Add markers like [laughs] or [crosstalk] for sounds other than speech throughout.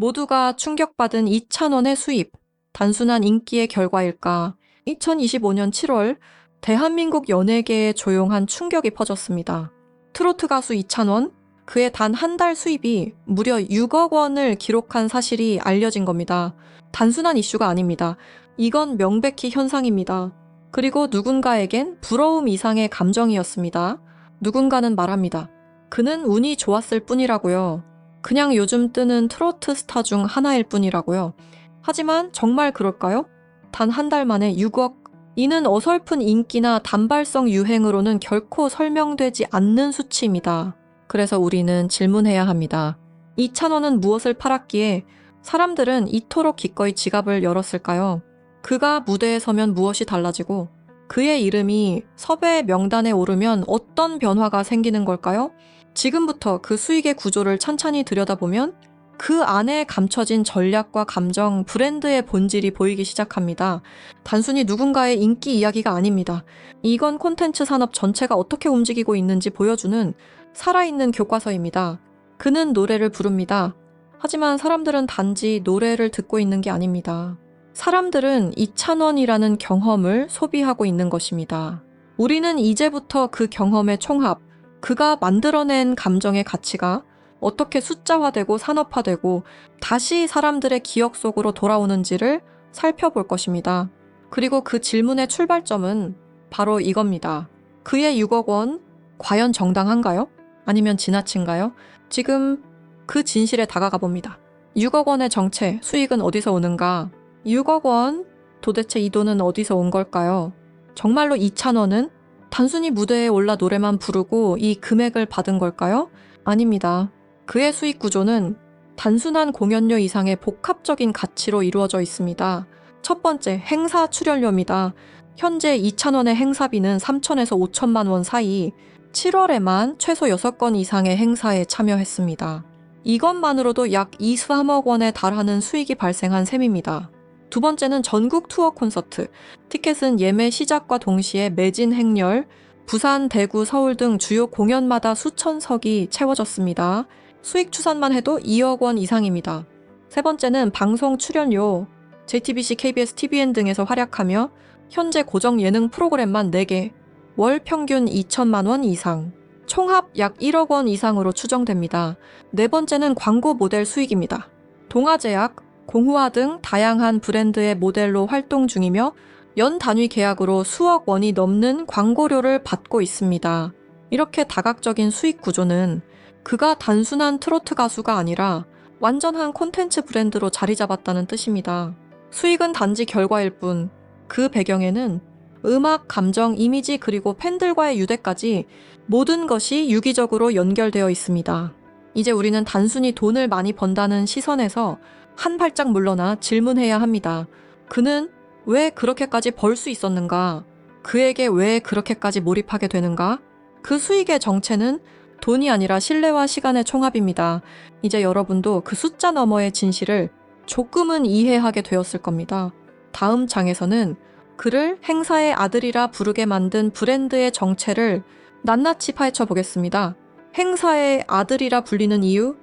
모두가 충격받은 2,000원의 수입, 단순한 인기의 결과일까? 2025년 7월, 대한민국 연예계에 조용한 충격이 퍼졌습니다. 트로트 가수 이찬원, 그의 단 한 달 수입이 무려 6억 원을 기록한 사실이 알려진 겁니다. 단순한 이슈가 아닙니다. 이건 명백히 현상입니다. 그리고 누군가에겐 부러움 이상의 감정이었습니다. 누군가는 말합니다. 그는 운이 좋았을 뿐이라고요. 그냥 요즘 뜨는 트로트 스타 중 하나일 뿐이라고요. 하지만 정말 그럴까요? 단 한 달 만에 6억. 이는 어설픈 인기나 단발성 유행으로는 결코 설명되지 않는 수치입니다. 그래서 우리는 질문해야 합니다. 이찬원은 무엇을 팔았기에 사람들은 이토록 기꺼이 지갑을 열었을까요? 그가 무대에 서면 무엇이 달라지고 그의 이름이 섭외 명단에 오르면 어떤 변화가 생기는 걸까요? 지금부터 그 수익의 구조를 찬찬히 들여다보면 그 안에 감춰진 전략과 감정, 브랜드의 본질이 보이기 시작합니다. 단순히 누군가의 인기 이야기가 아닙니다. 이건 콘텐츠 산업 전체가 어떻게 움직이고 있는지 보여주는 살아있는 교과서입니다. 그는 노래를 부릅니다. 하지만 사람들은 단지 노래를 듣고 있는 게 아닙니다. 사람들은 이찬원이라는 경험을 소비하고 있는 것입니다. 우리는 이제부터 그 경험의 총합, 그가 만들어낸 감정의 가치가 어떻게 숫자화되고 산업화되고 다시 사람들의 기억 속으로 돌아오는지를 살펴볼 것입니다. 그리고 그 질문의 출발점은 바로 이겁니다. 그의 6억 원, 과연 정당한가요? 아니면 지나친가요? 지금 그 진실에 다가가 봅니다. 6억 원의 정체, 수익은 어디서 오는가? 6억 원? 도대체 이 돈은 어디서 온 걸까요? 정말로 2천 원은 단순히 무대에 올라 노래만 부르고 이 금액을 받은 걸까요? 아닙니다. 그의 수익 구조는 단순한 공연료 이상의 복합적인 가치로 이루어져 있습니다. 첫 번째, 행사 출연료입니다. 현재 2,000원의 행사비는 3천에서 5천만 원 사이 7월에만 최소 6건 이상의 행사에 참여했습니다. 이것만으로도 약 2, 3억 원에 달하는 수익이 발생한 셈입니다. 두 번째는 전국 투어 콘서트. 티켓은 예매 시작과 동시에 매진 행렬, 부산, 대구, 서울 등 주요 공연마다 수천석이 채워졌습니다. 수익 추산만 해도 2억 원 이상입니다. 세 번째는 방송 출연료. JTBC, KBS, TVN 등에서 활약하며 현재 고정 예능 프로그램만 4개, 월 평균 2천만 원 이상, 총합 약 1억 원 이상으로 추정됩니다. 네 번째는 광고 모델 수익입니다. 동아제약, 공후화 등 다양한 브랜드의 모델로 활동 중이며 연 단위 계약으로 수억 원이 넘는 광고료를 받고 있습니다. 이렇게 다각적인 수익 구조는 그가 단순한 트로트 가수가 아니라 완전한 콘텐츠 브랜드로 자리 잡았다는 뜻입니다. 수익은 단지 결과일 뿐, 그 배경에는 음악, 감정, 이미지 그리고 팬들과의 유대까지 모든 것이 유기적으로 연결되어 있습니다. 이제 우리는 단순히 돈을 많이 번다는 시선에서 한 발짝 물러나 질문해야 합니다. 그는 왜 그렇게까지 벌 수 있었는가? 그에게 왜 그렇게까지 몰입하게 되는가? 그 수익의 정체는 돈이 아니라 신뢰와 시간의 총합입니다. 이제 여러분도 그 숫자 너머의 진실을 조금은 이해하게 되었을 겁니다. 다음 장에서는 그를 행사의 아들이라 부르게 만든 브랜드의 정체를 낱낱이 파헤쳐 보겠습니다. 행사의 아들이라 불리는 이유?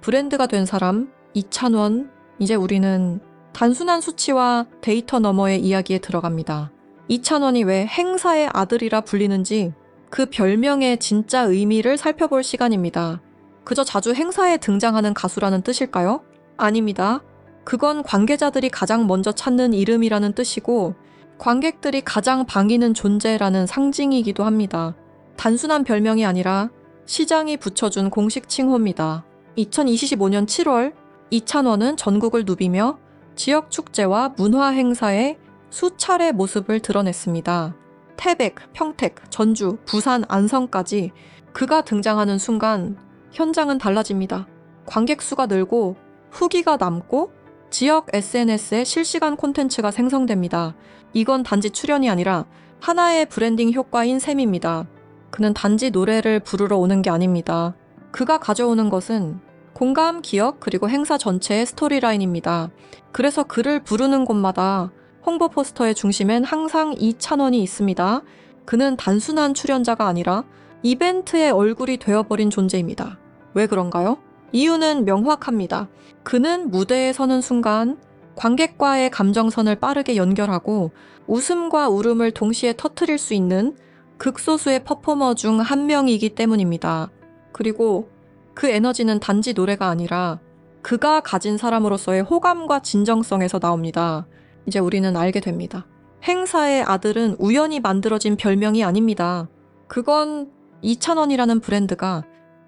브랜드가 된 사람, 이찬원. 이제 우리는 단순한 수치와 데이터 너머의 이야기에 들어갑니다. 이찬원이 왜 행사의 아들이라 불리는지 그 별명의 진짜 의미를 살펴볼 시간입니다. 그저 자주 행사에 등장하는 가수라는 뜻일까요? 아닙니다. 그건 관계자들이 가장 먼저 찾는 이름이라는 뜻이고 관객들이 가장 반기는 존재라는 상징이기도 합니다. 단순한 별명이 아니라 시장이 붙여준 공식 칭호입니다. 2025년 7월 이찬원은 전국을 누비며 지역 축제와 문화 행사에 수차례 모습을 드러냈습니다. 태백, 평택, 전주, 부산, 안성까지 그가 등장하는 순간 현장은 달라집니다. 관객 수가 늘고 후기가 남고 지역 SNS에 실시간 콘텐츠가 생성됩니다. 이건 단지 출연이 아니라 하나의 브랜딩 효과인 셈입니다. 그는 단지 노래를 부르러 오는 게 아닙니다. 그가 가져오는 것은 공감, 기억, 그리고 행사 전체의 스토리라인입니다. 그래서 그를 부르는 곳마다 홍보 포스터의 중심엔 항상 이찬원이 있습니다. 그는 단순한 출연자가 아니라 이벤트의 얼굴이 되어버린 존재입니다. 왜 그런가요? 이유는 명확합니다. 그는 무대에 서는 순간 관객과의 감정선을 빠르게 연결하고 웃음과 울음을 동시에 터트릴 수 있는 극소수의 퍼포머 중 한 명이기 때문입니다. 그리고 그 에너지는 단지 노래가 아니라 그가 가진 사람으로서의 호감과 진정성에서 나옵니다. 이제 우리는 알게 됩니다. 행사의 아들은 우연히 만들어진 별명이 아닙니다. 그건 2,000원이라는 브랜드가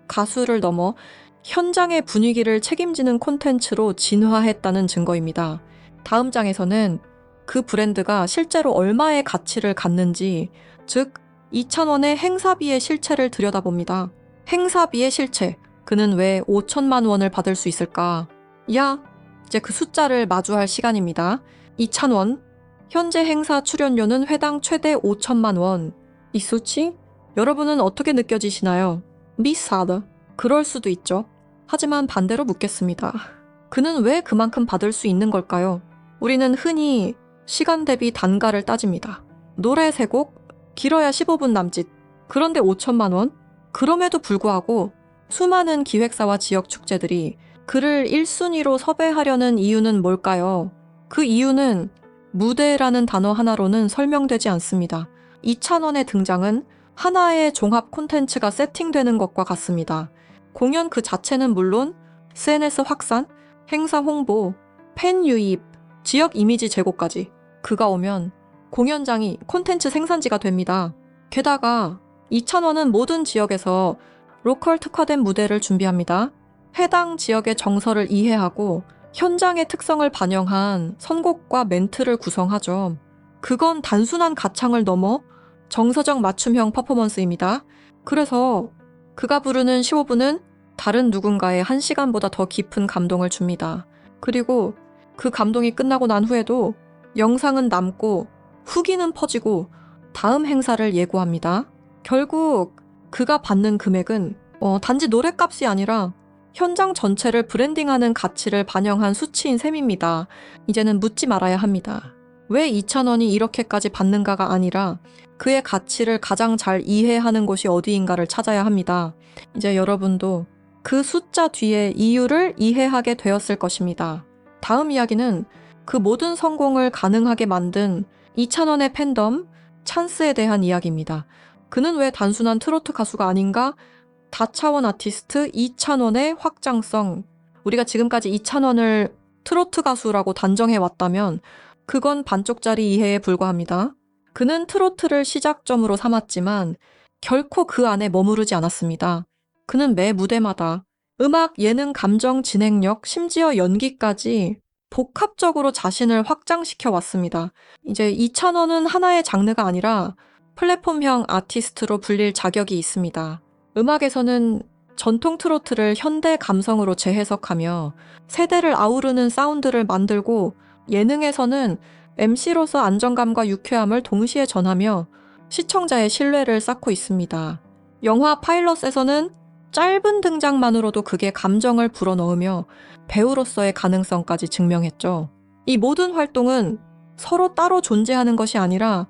가수를 넘어 현장의 분위기를 책임지는 콘텐츠로 진화했다는 증거입니다. 다음 장에서는 그 브랜드가 실제로 얼마의 가치를 갖는지, 즉, 2,000원의 행사비의 실체를 들여다봅니다. 행사비의 실체. 그는 왜 5천만 원을 받을 수 있을까? 야, 이제 그 숫자를 마주할 시간입니다. 2,000원. 현재 행사 출연료는 회당 최대 5천만 원. 이 수치? 여러분은 어떻게 느껴지시나요? 미사드. 그럴 수도 있죠. 하지만 반대로 묻겠습니다. 그는 왜 그만큼 받을 수 있는 걸까요? 우리는 흔히 시간 대비 단가를 따집니다. 노래 3곡, 길어야 15분 남짓. 그런데 5천만 원? 그럼에도 불구하고 수많은 기획사와 지역 축제들이 그를 1순위로 섭외하려는 이유는 뭘까요? 그 이유는 무대라는 단어 하나로는 설명되지 않습니다. 2,000원의 등장은 하나의 종합 콘텐츠가 세팅되는 것과 같습니다. 공연 그 자체는 물론 SNS 확산, 행사 홍보, 팬 유입, 지역 이미지 제고까지 그가 오면 공연장이 콘텐츠 생산지가 됩니다. 게다가 2,000원은 모든 지역에서 로컬 특화된 무대를 준비합니다. 해당 지역의 정서를 이해하고 현장의 특성을 반영한 선곡과 멘트를 구성하죠. 그건 단순한 가창을 넘어 정서적 맞춤형 퍼포먼스입니다. 그래서 그가 부르는 15분은 다른 누군가의 1시간보다 더 깊은 감동을 줍니다. 그리고 그 감동이 끝나고 난 후에도 영상은 남고 후기는 퍼지고 다음 행사를 예고합니다. 결국 그가 받는 금액은 어, 단지 노래값이 아니라 현장 전체를 브랜딩하는 가치를 반영한 수치인 셈입니다. 이제는 묻지 말아야 합니다. 왜 2,000원이 이렇게까지 받는가가 아니라 그의 가치를 가장 잘 이해하는 곳이 어디인가를 찾아야 합니다. 이제 여러분도 그 숫자 뒤에 이유를 이해하게 되었을 것입니다. 다음 이야기는 그 모든 성공을 가능하게 만든 2,000원의 팬덤, 찬스에 대한 이야기입니다. 그는 왜 단순한 트로트 가수가 아닌가? 다차원 아티스트 2,000원의 확장성. 우리가 지금까지 2,000원을 트로트 가수라고 단정해 왔다면 그건 반쪽짜리 이해에 불과합니다. 그는 트로트를 시작점으로 삼았지만 결코 그 안에 머무르지 않았습니다. 그는 매 무대마다 음악, 예능, 감정, 진행력, 심지어 연기까지 복합적으로 자신을 확장시켜 왔습니다. 이제 2,000원은 하나의 장르가 아니라 플랫폼형 아티스트로 불릴 자격이 있습니다. 음악에서는 전통 트로트를 현대 감성으로 재해석하며 세대를 아우르는 사운드를 만들고 예능에서는 MC로서 안정감과 유쾌함을 동시에 전하며 시청자의 신뢰를 쌓고 있습니다. 영화 파일럿에서는 짧은 등장만으로도 그게 감정을 불어넣으며 배우로서의 가능성까지 증명했죠. 이 모든 활동은 서로 따로 존재하는 것이 아니라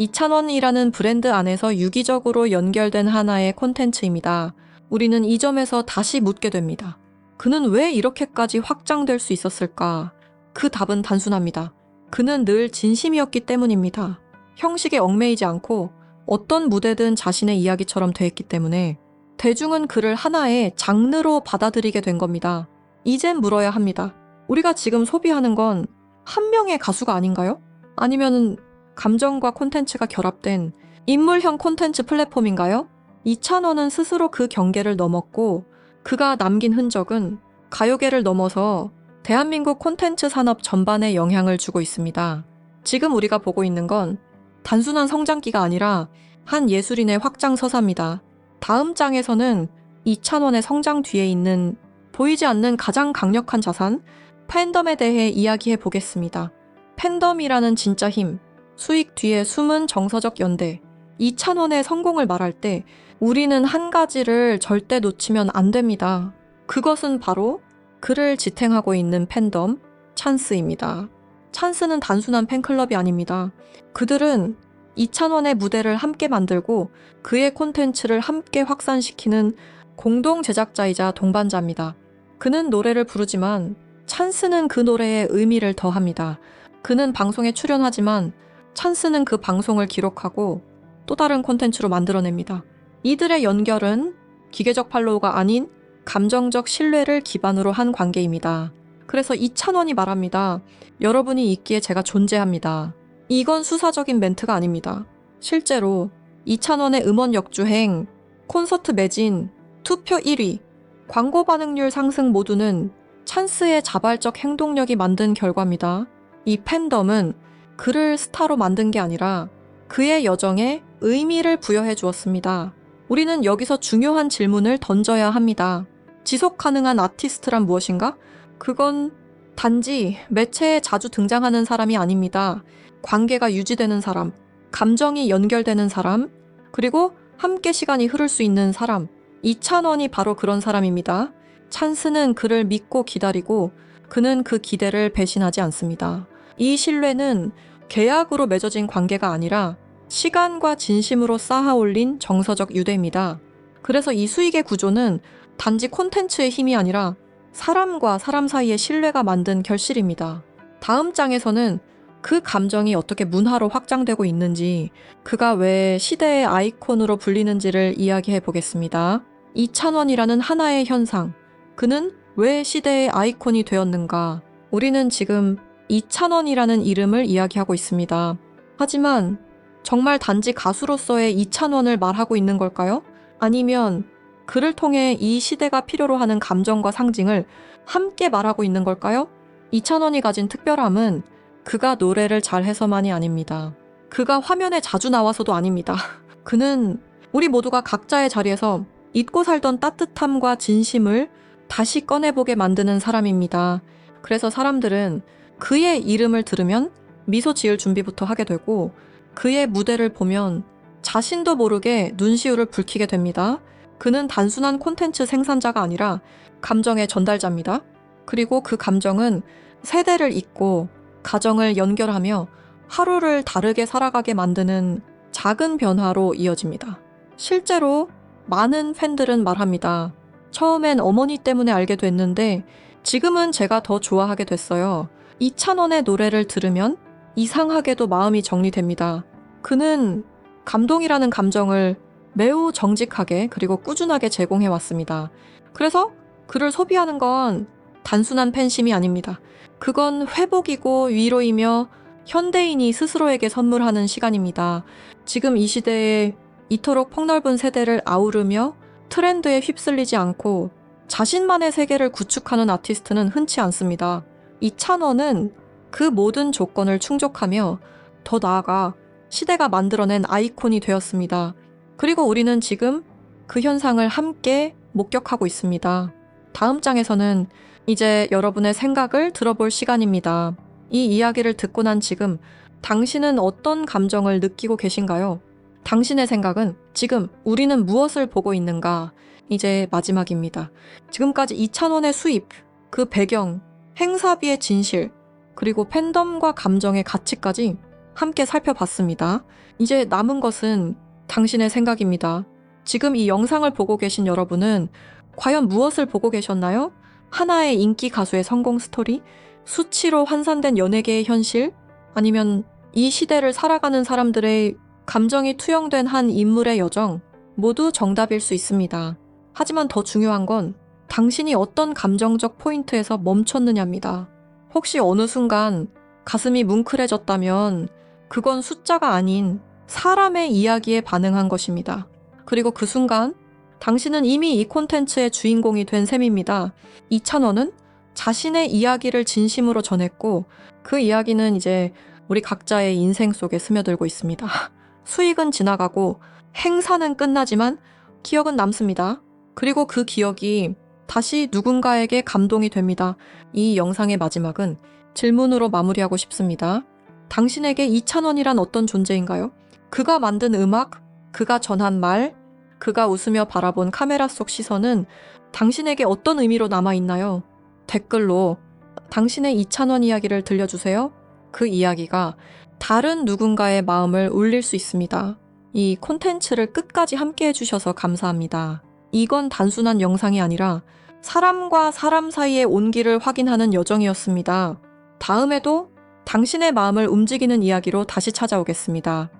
2,000원이라는 브랜드 안에서 유기적으로 연결된 하나의 콘텐츠입니다. 우리는 이 점에서 다시 묻게 됩니다. 그는 왜 이렇게까지 확장될 수 있었을까? 그 답은 단순합니다. 그는 늘 진심이었기 때문입니다. 형식에 얽매이지 않고 어떤 무대든 자신의 이야기처럼 대했기 때문에 대중은 그를 하나의 장르로 받아들이게 된 겁니다. 이젠 물어야 합니다. 우리가 지금 소비하는 건 한 명의 가수가 아닌가요? 아니면 감정과 콘텐츠가 결합된 인물형 콘텐츠 플랫폼인가요? 이찬원은 스스로 그 경계를 넘었고 그가 남긴 흔적은 가요계를 넘어서 대한민국 콘텐츠 산업 전반에 영향을 주고 있습니다. 지금 우리가 보고 있는 건 단순한 성장기가 아니라 한 예술인의 확장 서사입니다. 다음 장에서는 이찬원의 성장 뒤에 있는 보이지 않는 가장 강력한 자산, 팬덤에 대해 이야기해 보겠습니다. 팬덤이라는 진짜 힘, 수익 뒤에 숨은 정서적 연대, 이찬원의 성공을 말할 때 우리는 한 가지를 절대 놓치면 안 됩니다. 그것은 바로 그를 지탱하고 있는 팬덤, 찬스입니다. 찬스는 단순한 팬클럽이 아닙니다. 그들은 이찬원의 무대를 함께 만들고 그의 콘텐츠를 함께 확산시키는 공동 제작자이자 동반자입니다. 그는 노래를 부르지만 찬스는 그 노래에 의미를 더합니다. 그는 방송에 출연하지만 찬스는 그 방송을 기록하고 또 다른 콘텐츠로 만들어냅니다. 이들의 연결은 기계적 팔로우가 아닌 감정적 신뢰를 기반으로 한 관계입니다. 그래서 이찬원이 말합니다. 여러분이 있기에 제가 존재합니다. 이건 수사적인 멘트가 아닙니다. 실제로 이찬원의 음원 역주행, 콘서트 매진, 투표 1위, 광고 반응률 상승 모두는 찬스의 자발적 행동력이 만든 결과입니다. 이 팬덤은 그를 스타로 만든 게 아니라 그의 여정에 의미를 부여해 주었습니다. 우리는 여기서 중요한 질문을 던져야 합니다. 지속 가능한 아티스트란 무엇인가? 그건 단지 매체에 자주 등장하는 사람이 아닙니다. 관계가 유지되는 사람, 감정이 연결되는 사람, 그리고 함께 시간이 흐를 수 있는 사람. 이찬원이 바로 그런 사람입니다. 찬스는 그를 믿고 기다리고 그는 그 기대를 배신하지 않습니다. 이 신뢰는 계약으로 맺어진 관계가 아니라 시간과 진심으로 쌓아 올린 정서적 유대입니다. 그래서 이 수익의 구조는 단지 콘텐츠의 힘이 아니라 사람과 사람 사이의 신뢰가 만든 결실입니다. 다음 장에서는 그 감정이 어떻게 문화로 확장되고 있는지, 그가 왜 시대의 아이콘으로 불리는지를 이야기해 보겠습니다. 이찬원이라는 하나의 현상, 그는 왜 시대의 아이콘이 되었는가? 우리는 지금 이찬원이라는 이름을 이야기하고 있습니다. 하지만 정말 단지 가수로서의 이찬원을 말하고 있는 걸까요? 아니면 그를 통해 이 시대가 필요로 하는 감정과 상징을 함께 말하고 있는 걸까요? 이찬원이 가진 특별함은 그가 노래를 잘해서만이 아닙니다. 그가 화면에 자주 나와서도 아닙니다. [laughs] 그는 우리 모두가 각자의 자리에서 잊고 살던 따뜻함과 진심을 다시 꺼내보게 만드는 사람입니다. 그래서 사람들은 그의 이름을 들으면 미소 지을 준비부터 하게 되고 그의 무대를 보면 자신도 모르게 눈시울을 붉히게 됩니다. 그는 단순한 콘텐츠 생산자가 아니라 감정의 전달자입니다. 그리고 그 감정은 세대를 잇고 가정을 연결하며 하루를 다르게 살아가게 만드는 작은 변화로 이어집니다. 실제로 많은 팬들은 말합니다. 처음엔 어머니 때문에 알게 됐는데 지금은 제가 더 좋아하게 됐어요. 이찬원의 노래를 들으면 이상하게도 마음이 정리됩니다. 그는 감동이라는 감정을 매우 정직하게 그리고 꾸준하게 제공해 왔습니다. 그래서 그를 소비하는 건 단순한 팬심이 아닙니다. 그건 회복이고 위로이며 현대인이 스스로에게 선물하는 시간입니다. 지금 이 시대에 이토록 폭넓은 세대를 아우르며 트렌드에 휩쓸리지 않고 자신만의 세계를 구축하는 아티스트는 흔치 않습니다. 이찬원은 그 모든 조건을 충족하며 더 나아가 시대가 만들어낸 아이콘이 되었습니다. 그리고 우리는 지금 그 현상을 함께 목격하고 있습니다. 다음 장에서는 이제 여러분의 생각을 들어볼 시간입니다. 이 이야기를 듣고 난 지금 당신은 어떤 감정을 느끼고 계신가요? 당신의 생각은 지금 우리는 무엇을 보고 있는가? 이제 마지막입니다. 지금까지 2,000원의 수입, 그 배경, 행사비의 진실, 그리고 팬덤과 감정의 가치까지 함께 살펴봤습니다. 이제 남은 것은 당신의 생각입니다. 지금 이 영상을 보고 계신 여러분은 과연 무엇을 보고 계셨나요? 하나의 인기 가수의 성공 스토리? 수치로 환산된 연예계의 현실? 아니면 이 시대를 살아가는 사람들의 감정이 투영된 한 인물의 여정? 모두 정답일 수 있습니다. 하지만 더 중요한 건 당신이 어떤 감정적 포인트에서 멈췄느냐입니다. 혹시 어느 순간 가슴이 뭉클해졌다면 그건 숫자가 아닌 사람의 이야기에 반응한 것입니다. 그리고 그 순간 당신은 이미 이 콘텐츠의 주인공이 된 셈입니다. 이찬원은 자신의 이야기를 진심으로 전했고 그 이야기는 이제 우리 각자의 인생 속에 스며들고 있습니다. [laughs] 수익은 지나가고 행사는 끝나지만 기억은 남습니다. 그리고 그 기억이 다시 누군가에게 감동이 됩니다. 이 영상의 마지막은 질문으로 마무리하고 싶습니다. 당신에게 이찬원이란 어떤 존재인가요? 그가 만든 음악, 그가 전한 말, 그가 웃으며 바라본 카메라 속 시선은 당신에게 어떤 의미로 남아있나요? 댓글로 당신의 이찬원 이야기를 들려주세요. 그 이야기가 다른 누군가의 마음을 울릴 수 있습니다. 이 콘텐츠를 끝까지 함께 해주셔서 감사합니다. 이건 단순한 영상이 아니라 사람과 사람 사이의 온기를 확인하는 여정이었습니다. 다음에도 당신의 마음을 움직이는 이야기로 다시 찾아오겠습니다.